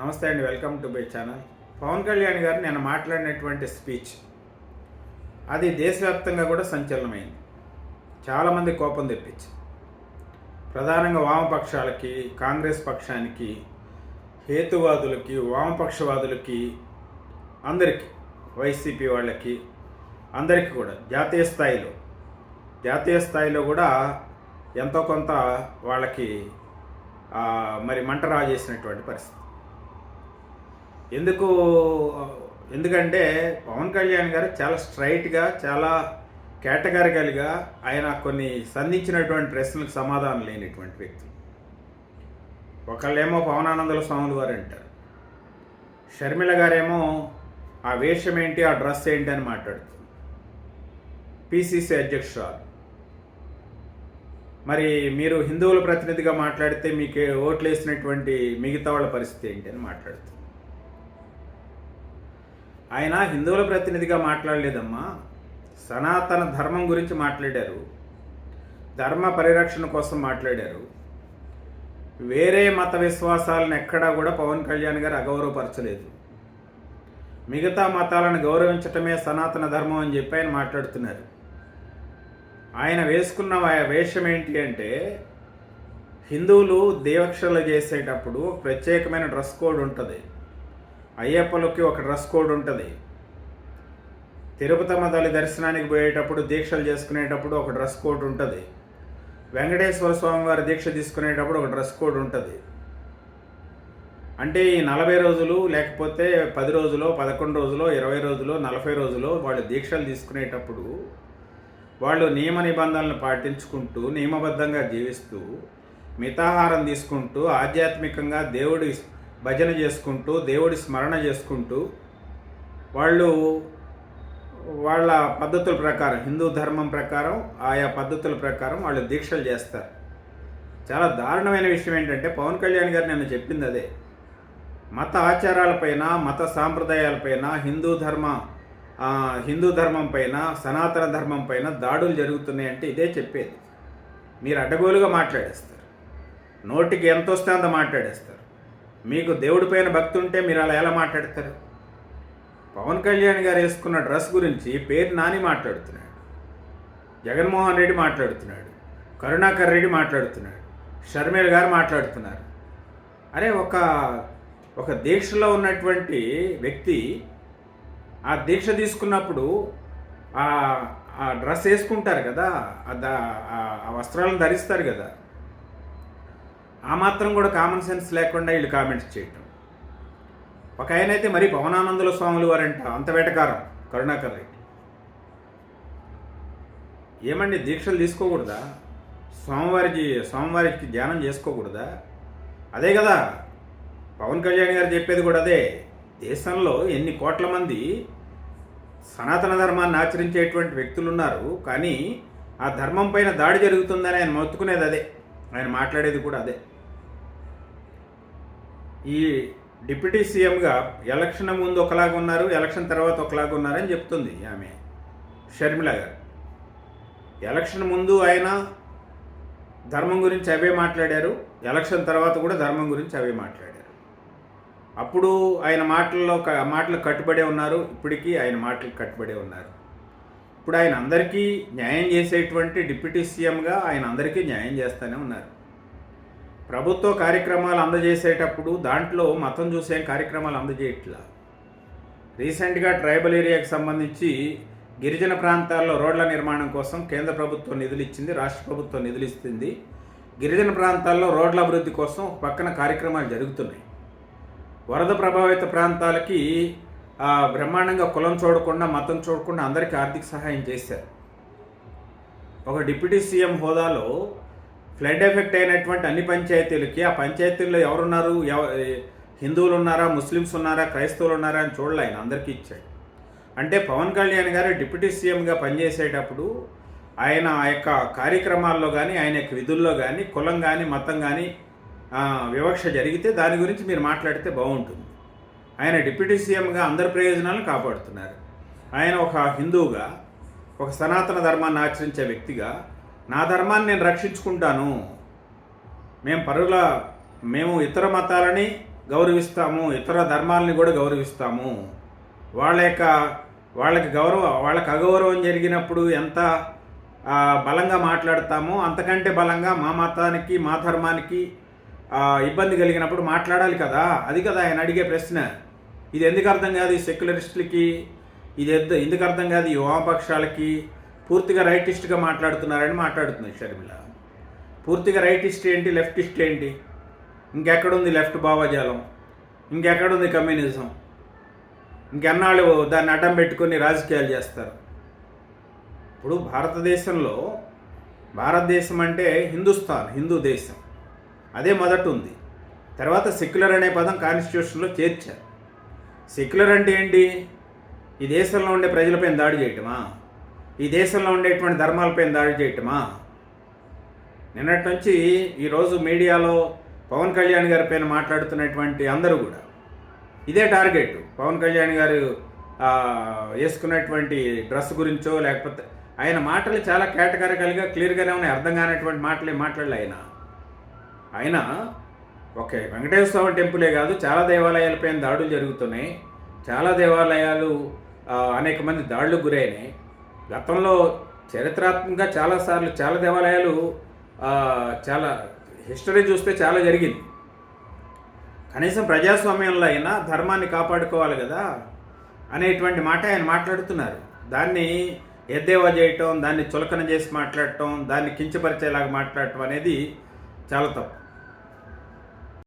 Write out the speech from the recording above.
నమస్తే అండి welcome to my channel. Pawan Kalyan garu నేను మాట్లాడినటువంటి స్పీచ్ అది దేశవ్యాప్తంగా కూడా సంచలనమైంది. చాలామంది కోపం తెప్పించి ప్రధానంగా వామపక్షాలకి కాంగ్రెస్ పక్షానికి హేతువాదులకి వామపక్షవాదులకి అందరికీ వైసీపీ వాళ్ళకి అందరికీ కూడా జాతీయ స్థాయిలో జాతీయ స్థాయిలో కూడా ఎంతో కొంత వాళ్ళకి మరి మంట రాజేసినటువంటి పరిస్థితి. ఎందుకు ఎందుకంటే పవన్ కళ్యాణ్ గారు చాలా స్ట్రైట్గా చాలా కేటగారికల్గా ఆయన కొన్ని సంధించినటువంటి ప్రశ్నలకు సమాధానం లేనిటువంటి వ్యక్తి. ఒకళ్ళేమో పవనానందుల స్వాములు వారు అంటారు. షర్మిల గారేమో ఆ వేషం ఏంటి ఆ డ్రెస్ ఏంటి అని మాట్లాడుతుంది. పిసిసి అధ్యక్షురాలు. మరి మీరు హిందువుల ప్రతినిధిగా మాట్లాడితే మీకు ఓట్లు వేసినటువంటి మిగతా వాళ్ళ పరిస్థితి ఏంటి అని మాట్లాడుతుంది. ఆయన హిందువుల ప్రతినిధిగా మాట్లాడలేదమ్మా. సనాతన ధర్మం గురించి మాట్లాడారు. ధర్మ పరిరక్షణ కోసం మాట్లాడారు. వేరే మత విశ్వాసాలను ఎక్కడా కూడా పవన్ కళ్యాణ్ గారు అగౌరవపరచలేదు. మిగతా మతాలను గౌరవించటమే సనాతన ధర్మం అని చెప్పి ఆయన మాట్లాడుతున్నారు. ఆయన వేసుకున్న వేషం ఏంటి అంటే హిందువులు దేవక్షలు చేసేటప్పుడు ప్రత్యేకమైన డ్రెస్ కోడ్ ఉంటుంది. అయ్యప్పలకి ఒక డ్రెస్ కోడ్ ఉంటుంది. తిరుపతమ్మ తల్లి దర్శనానికి పోయేటప్పుడు దీక్షలు చేసుకునేటప్పుడు ఒక డ్రెస్ కోడ్ ఉంటుంది. వెంకటేశ్వర స్వామి వారి దీక్ష తీసుకునేటప్పుడు ఒక డ్రెస్ కోడ్ ఉంటుంది. అంటే ఈ నలభై రోజులు లేకపోతే పది రోజులు పదకొండు రోజులు ఇరవై రోజులు నలభై రోజులు వాళ్ళు దీక్షలు తీసుకునేటప్పుడు వాళ్ళు నియమ నిబంధనలను పాటించుకుంటూ నియమబద్ధంగా జీవిస్తూ మితాహారం తీసుకుంటూ ఆధ్యాత్మికంగా దేవుడి భజన చేసుకుంటూ దేవుడి స్మరణ చేసుకుంటూ వాళ్ళు వాళ్ళ పద్ధతుల ప్రకారం హిందూ ధర్మం ప్రకారం ఆయా పద్ధతుల ప్రకారం వాళ్ళు దీక్షలు చేస్తారు. చాలా దారుణమైన విషయం ఏంటంటే పవన్ కళ్యాణ్ గారు నేను చెప్పింది అదే. మత ఆచారాలపైన మత సాంప్రదాయాలపైన హిందూ ధర్మ హిందూ ధర్మం పైన సనాతన ధర్మం పైన దాడులు జరుగుతున్నాయంటే ఇదే చెప్పేది. మీరు అడ్డగోలుగా మాట్లాడేస్తారు. నోటికి ఎంత వస్తే అంత మాట్లాడేస్తారు. మీకు దేవుడి పైన భక్తి ఉంటే మీరు అలా ఎలా మాట్లాడతారు? పవన్ కళ్యాణ్ గారు వేసుకున్న డ్రెస్ గురించి పేరు నాని మాట్లాడుతున్నాడు. జగన్మోహన్ రెడ్డి మాట్లాడుతున్నాడు. కరుణాకర్ రెడ్డి మాట్లాడుతున్నాడు. షర్మిల గారు మాట్లాడుతున్నారు. అరే ఒక ఒక దీక్షలో ఉన్నటువంటి వ్యక్తి ఆ దీక్ష తీసుకున్నప్పుడు ఆ ఆ డ్రెస్ వేసుకుంటారు కదా ఆ ద- ఆ వస్త్రాలను ధరిస్తారు కదా. ఆ మాత్రం కూడా కామన్ సెన్స్ లేకుండా వీళ్ళు కామెంట్స్ చేయటం. ఒక ఆయన అయితే మరి పవనానందుల స్వాములు వారంట అంత వేటకారం కరుణాకర్ రెడ్డి. ఏమండి దీక్షలు తీసుకోకూడదా? స్వామివారికి స్వామివారికి ధ్యానం చేసుకోకూడదా? అదే కదా పవన్ కళ్యాణ్ గారు చెప్పేది కూడా అదే. దేశంలో ఎన్ని కోట్ల మంది సనాతన ధర్మాన్ని ఆచరించేటువంటి వ్యక్తులు ఉన్నారు కానీ ఆ ధర్మం పైన దాడి జరుగుతుందని ఆయన మొత్తుకునేది అదే. ఆయన మాట్లాడేది కూడా అదే. ఈ డిప్యూటీ సీఎంగా ఎలక్షన్ ముందు ఒకలాగా ఉన్నారు ఎలక్షన్ తర్వాత ఒకలాగా ఉన్నారని చెప్తుంది ఆమె. షర్మిల గారు. ఎలక్షన్ ముందు ఆయన ధర్మం గురించి అవే మాట్లాడారు ఎలక్షన్ తర్వాత కూడా ధర్మం గురించి అవే మాట్లాడారు. అప్పుడు ఆయన మాటల్లో మాటలు కట్టుబడే ఉన్నారు ఇప్పటికీ ఆయన మాటలు కట్టుబడే ఉన్నారు. ఇప్పుడు ఆయన అందరికీ న్యాయం చేసేటువంటి డిప్యూటీ సీఎంగా ఆయన అందరికీ న్యాయం చేస్తూనే ఉన్నారు. ప్రభుత్వ కార్యక్రమాలు అందజేసేటప్పుడు దాంట్లో మతం చూసే కార్యక్రమాలు అందజేయట్లా? రీసెంట్గా ట్రైబల్ ఏరియాకి సంబంధించి గిరిజన ప్రాంతాల్లో రోడ్ల నిర్మాణం కోసం కేంద్ర ప్రభుత్వం నిధులు ఇచ్చింది రాష్ట్ర ప్రభుత్వం నిధులు ఇస్తుంది గిరిజన ప్రాంతాల్లో రోడ్ల అభివృద్ధి కోసం ఒక పక్కన కార్యక్రమాలు జరుగుతున్నాయి. వరద ప్రభావిత ప్రాంతాలకి బ్రహ్మాండంగా కులం చూడకుండా మతం చూడకుండా అందరికీ ఆర్థిక సహాయం చేశారు. ఒక డిప్యూటీ సీఎం హోదాలో ఫ్లడ్ ఎఫెక్ట్ అయినటువంటి అన్ని పంచాయతీలకి ఆ పంచాయతీల్లో ఎవరున్నారు? ఎవ హిందువులు ఉన్నారా? ముస్లిమ్స్ ఉన్నారా? క్రైస్తవులు ఉన్నారా అని చూడాలి ఆయన అందరికీ ఇచ్చాడు. అంటే పవన్ కళ్యాణ్ గారు డిప్యూటీ సీఎంగా పనిచేసేటప్పుడు ఆయన ఆ యొక్క కార్యక్రమాల్లో కానీ ఆయన యొక్క విధుల్లో కానీ కులం కానీ మతం కానీ వివక్ష జరిగితే దాని గురించి మీరు మాట్లాడితే బాగుంటుంది. ఆయన డిప్యూటీ సీఎంగా అందరి ప్రయోజనాలను కాపాడుతున్నారు. ఆయన ఒక హిందువుగా ఒక సనాతన ధర్మాన్ని ఆచరించే వ్యక్తిగా నా ధర్మాన్ని నేను రక్షించుకుంటాను. మేము పరుల మేము ఇతర మతాలని గౌరవిస్తాము ఇతర ధర్మాలని కూడా గౌరవిస్తాము. వాళ్ళ యొక్క వాళ్ళకి గౌరవం వాళ్ళకి అగౌరవం జరిగినప్పుడు ఎంత బలంగా మాట్లాడతామో అంతకంటే బలంగా మా మతానికి మా ధర్మానికి ఇబ్బంది కలిగినప్పుడు మాట్లాడాలి కదా. అది కదా ఆయన అడిగే ప్రశ్న. ఇది ఎందుకు అర్థం కాదు ఈ సెక్యులరిస్టులకి? ఇది ఎందుకు అర్థం కాదు ఈ వామపక్షాలకి? పూర్తిగా రైటిస్ట్గా మాట్లాడుతున్నారని మాట్లాడుతుంది షర్మిల. పూర్తిగా రైటిస్ట్ ఏంటి లెఫ్టిస్ట్ ఏంటి? ఇంకెక్కడుంది లెఫ్ట్ భావజాలం? ఇంకెక్కడుంది కమ్యూనిజం? ఇంకెన్నాళ్ళు దాన్ని అడ్డం పెట్టుకొని రాజకీయాలు చేస్తారు? ఇప్పుడు భారతదేశంలో భారతదేశం అంటే హిందుస్థాన్ హిందూ దేశం. అదే మొదట ఉంది. తర్వాత సెక్యులర్ అనే పదం కాన్స్టిట్యూషన్లో చేర్చారు. సెక్యులర్ అంటే ఏంటి? ఈ దేశంలో ఉండే ప్రజలపైన దాడి చేయటమా? ఈ దేశంలో ఉండేటువంటి ధర్మాలపైన దాడి చేయటమా? నిన్నటి నుంచి ఈరోజు మీడియాలో పవన్ కళ్యాణ్ గారి పైన మాట్లాడుతున్నటువంటి అందరూ కూడా ఇదే టార్గెట్. పవన్ కళ్యాణ్ గారు వేసుకున్నటువంటి డ్రెస్ గురించో లేకపోతే ఆయన మాటలు చాలా కేటగారికల్గా క్లియర్గానే ఉన్నాయి. అర్థం కానటువంటి మాటలే మాట్లాడలే ఆయన. ఆయన ఓకే వెంకటేశ్వర స్వామి టెంపులే కాదు చాలా దేవాలయాలపైన దాడులు జరుగుతున్నాయి. చాలా దేవాలయాలు అనేక మంది దాడులకు గురైనాయి. గతంలో చరిత్రాత్మకంగా చాలాసార్లు చాలా దేవాలయాలు చాలా హిస్టరీ చూస్తే చాలా జరిగింది. కనీసం ప్రజాస్వామ్యంలో అయినా ధర్మాన్ని కాపాడుకోవాలి కదా అనేటువంటి మాట ఆయన మాట్లాడుతున్నారు. దాన్ని ఎద్దేవా చేయటం దాన్ని చులకన చేసి మాట్లాడటం దాన్ని కించపరిచేలాగా మాట్లాడటం అనేది చాలా తప్పు.